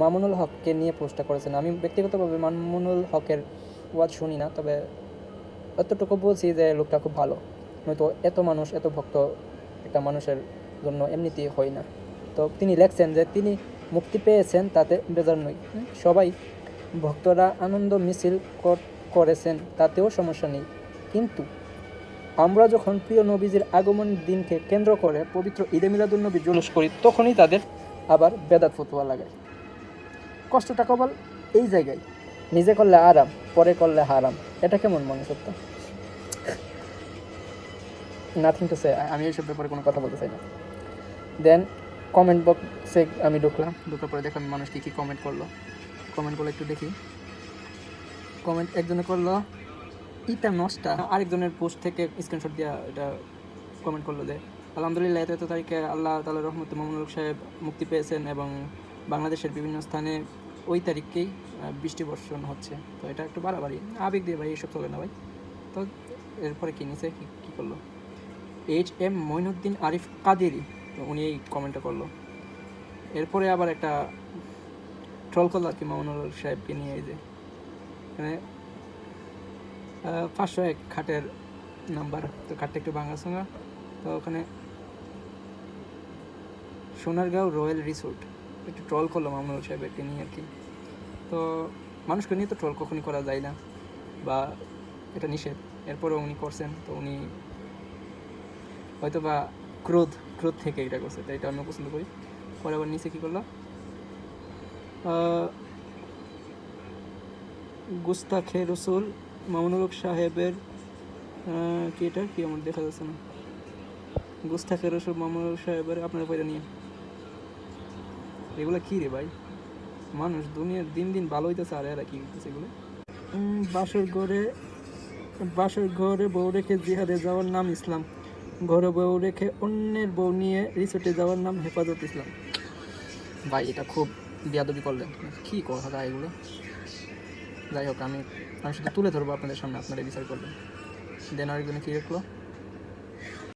মামুনুল হককে নিয়ে পোস্টটা করেছেন। আমি ব্যক্তিগতভাবে মামুনুল হকের ওয়াজ শুনি না, তবে এতটুকু বলছি যে লোকটা খুব ভালো। নয়তো এত মানুষ, এত ভক্ত একটা মানুষের জন্য এমনিতেই হয় না। তো তিনি লেখছেন যে তিনি মুক্তি পেয়েছেন, তাতে বেজার নই। সবাই ভক্তরা আনন্দ মিছিল করেছেন, তাতেও সমস্যা নেই। কিন্তু আমরা যখন প্রিয় নবীজির আগমন দিনকে কেন্দ্র করে পবিত্র ঈদে মিলাদুল নবী জুলুস করি, তখনই তাদের আবার বেদাত ফতুয়া লাগায় কষ্টটা কবল এই জায়গায়। নিজে করলে আরাম, পরে করলে হারাম। এটা কেমন মনে সত্য? নাথিং টু সে আমি এইসব ব্যাপারে কোনো কথা বলতে চাই না। দেন কমেন্ট বক্সে আমি ঢুকলাম, ঢুকার পরে দেখলাম মানুষ কী কী কমেন্ট করল। কমেন্টগুলো একটু দেখি। কমেন্ট একজনে করল, ইটা নষ্টা। আরেকজনের পোস্ট থেকে স্ক্রিনশট দিয়া এটা কমেন্ট করল যে, আলহামদুলিল্লাহ, এত এত তারিখে আল্লাহ তালা রহমতে মামুনুল সাহেব মুক্তি পেয়েছেন এবং বাংলাদেশের বিভিন্ন স্থানে ওই তারিখকেই বৃষ্টি বর্ষণ হচ্ছে। তো এটা একটু বাড়াবাড়ি। আবেগ দিয়ে ভাই এইসব চলে না ভাই। তো এরপরে কি নিচে কী করল? এইচ এম মঈনুদ্দিন আরিফ কাদেরি, তো উনি এই কমেন্টটা করল। এরপরে আবার একটা ট্রল করল আর কি মামুনুল সাহেবকে নিয়ে এই যে, এখানে পাঁচশো এক খাটের নাম্বার, তো খাটটা একটু ভাঙা সঙ্গা তো ওখানে সোনারগাঁও রয়্যাল রিসোর্ট। একটু ট্রল করলাম মামুনুল সাহেবকে নিয়ে আর কি। তো মানুষকে নিয়ে তো ট্রল কখনই করা যায় না বা এটা নিষেধ। এরপরেও উনি করছেন, তো উনি হয়তো বা ক্রোধ ক্রোধ থেকে এটা করছে, তো এটা আমি পছন্দ করি। পরে আবার নিচে কী করল? গুস্তাখে রসুল মামুনুল সাহেবের কি এটা? কি আমার দেখা যাচ্ছে না। গুস্তা গুস্তাখে রসুল মামুনুল সাহেবের, আপনার বইটা নিয়ে এগুলো কী রে ভাই? মানুষ দুনিয়ার দিন দিন ভালো হইতেছে, আর এরা কি করতেছে এগুলো? বাসর ঘরে বাসর ঘরে বউ রেখে জিহাদে যাওয়ার নাম ইসলাম। ঘরে বউ রেখে অন্যের বউ নিয়ে রিসোর্টে যাওয়ার নাম হেফাজত ইসলাম। ভাই, এটা খুব বিয়াদবি করলেন। কী কথা এগুলো? যাই হোক, আমি আমি শুধু তুলে ধরবো আপনাদের সামনে আপনারা বিচার করবেন। দেন আর আরেকজনে কী রাখল